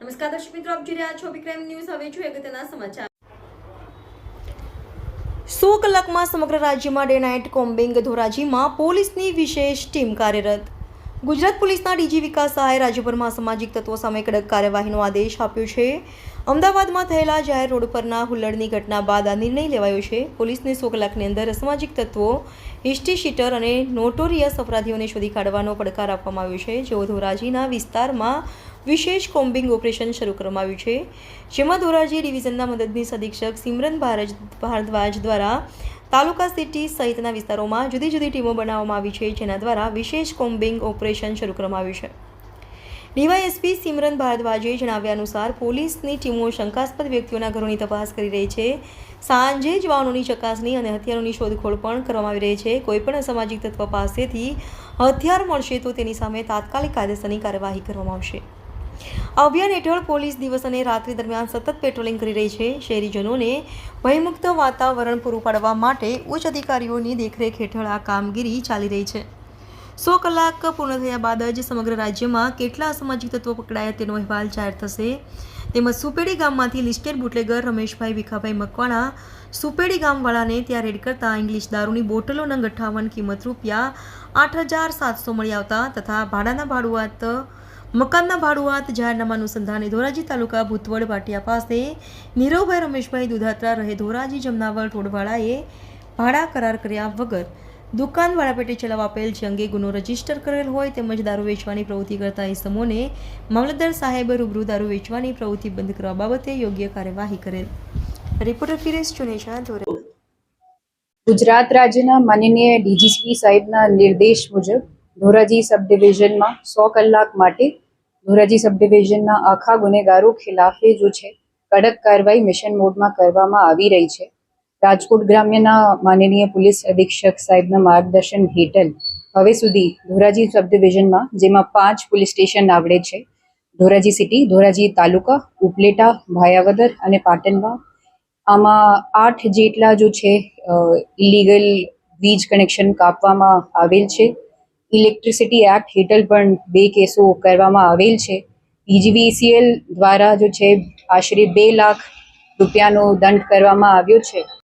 નમસ્કાર દર્શક મિત્રો, આપ જોઈ રહ્યા છો વિક્રમ ન્યૂઝ. હવે જોઈએ અગત્યના સમાચાર. સો કલાકમાં સમગ્ર રાજ્યમાં ડે નાઇટ કોમ્બિંગ ધોરાજીમાં પોલીસની વિશેષ ટીમ કાર્યરત. ગુજરાત પોલીસના ડીજી વિકાસ સહાય રાજ્યભરમાં સામાજિક તત્વો સામે કડક કાર્યવાહીનો આદેશ આપ્યો છે. અમદાવાદમાં થયેલા જાહેર રોડ પરના હુલ્લડની ઘટના બાદ આ નિર્ણય લેવાયો છે. પોલીસને સો કલાકની અંદર અસામાજિક તત્વો હિસ્ટીશીટર અને નોટોરિયસ અપરાધીઓને શોધી કાઢવાનો પડકાર આપવામાં આવ્યો છે. જેઓ ધોરાજીના વિસ્તારમાં વિશેષ કોમ્બિંગ ઓપરેશન શરૂ કરવામાં આવ્યું છે. જેમાં ધોરાજી ડિવિઝનના મદદનીશ અધિક્ષક સિમરન ભારજ ભારદ્વાજ દ્વારા તાલુકા સિટી સહિતના વિસ્તારોમાં જુદી જુદી ટીમો બનાવવામાં આવી છે, જેના દ્વારા વિશેષ કોમ્બિંગ ઓપરેશન શરૂ કરવામાં આવ્યું છે. ડીવાયએસપી સિમરન ભારદ્વાજે જણાવ્યા અનુસાર પોલીસની ટીમો શંકાસ્પદ વ્યક્તિઓના ઘરોની તપાસ કરી રહી છે. સાંજે જ વાહનોની ચકાસણી અને હથિયારોની શોધખોળ પણ કરવામાં આવી રહી છે. કોઈપણ અસામાજિક તત્વ પાસેથી હથિયાર મળશે તો તેની સામે તાત્કાલિક કાયદેસરની કાર્યવાહી કરવામાં આવશે. અભિયાન હેઠળ પોલીસ દિવસ અને રાત્રિ દરમિયાન સતત પેટ્રોલિંગ કરી રહી છે. શહેરીજનોને ભયમુક્ત વાતાવરણ પૂરું પાડવા માટે ઉચ્ચ અધિકારીઓની દેખરેખ હેઠળ આ કામગીરી ચાલી રહી છે. સો કલાક પૂર્ણ થયા બાદ જ સમગ્ર રાજ્યમાં કેટલા અસામાજિક તત્વો પકડાયા તેનો અહેવાલ જાહેર થશે. તેમજ સુપેડી ગામમાંથી લિસ્ટેડ બુટલેગર રમેશભાઈ ભીખાભાઈ મકવાણા સુપેડી ગામવાળાને ત્યાં રેડ કરતા ઇંગ્લિશ દારૂની બોટલોના ગઠ્ઠાવન કિંમત રૂપિયા આઠ હજાર સાતસો મળી આવતા તથા ભાડાના ભાડુઆત મકાનના ભાડુઆત જાહેરનામા અનુસંધાને ધોરાજી તાલુકા ભૂતવડ ભાટિયા પાસે નીરવભાઈ રમેશભાઈ દુધાત્રા રહે ધોરાજી જમનાવળ ટોળવાળાએ ભાડા કરાર કર્યા વગર દુકાન વાળાપેટે ચલાવ આપેલ જે અંગે ગુનો રજિસ્ટર કરેલ હોય તેમજ દારૂ વેચવાની પ્રવૃત્તિ કરતા ઇસમોને મામલતદાર સાહેબ રૂબરૂ દારૂ વેચવાની પ્રવૃત્તિ બંધ કરવા બાબતે યોગ્ય કાર્યવાહી કરેલ. રિપોર્ટર ફિરેશ ચુનેશા ધોરે ગુજરાત રાજ્યના માનનીય ડીજીસી સાહેબના નિર્દેશ મુજબ ધોરાજી સબ ડિવિઝનમાં સો કલાક માટે ધોરાજી સબ ડિવિઝનના આખા ગુનેગારો ખિલાફે જો છે. કડક કાર્યવાહી મિશન મોડમાં કરવામાં આવી રહી છે. રાજકોટ ગ્રામ્યના માનનીય પોલીસ અધિક્ષક સાહેબના માર્ગદર્શન હેઠળ હવે સુધી ધોરાજી સબ ડિવિઝનમાં જેમાં પાંચ પોલીસ સ્ટેશન આવડે છે, ધોરાજી સિટી, ધોરાજી તાલુકા, ઉપલેટા, ભાયાવદર અને પાટણમાં. આમાં આઠ જેટલા જો છે ઇલીગલ વીજ કનેક્શન કાપવામાં આવેલ છે. ઇલેક્ટ્રિસિટી એક્ટ હેઠળ પણ બે કેસો કરવામાં આવેલ છે. પીજીવીસીએલ દ્વારા જો છે, આશરે બે લાખ રૂપિયાનો દંડ કરવામાં આવ્યો છે.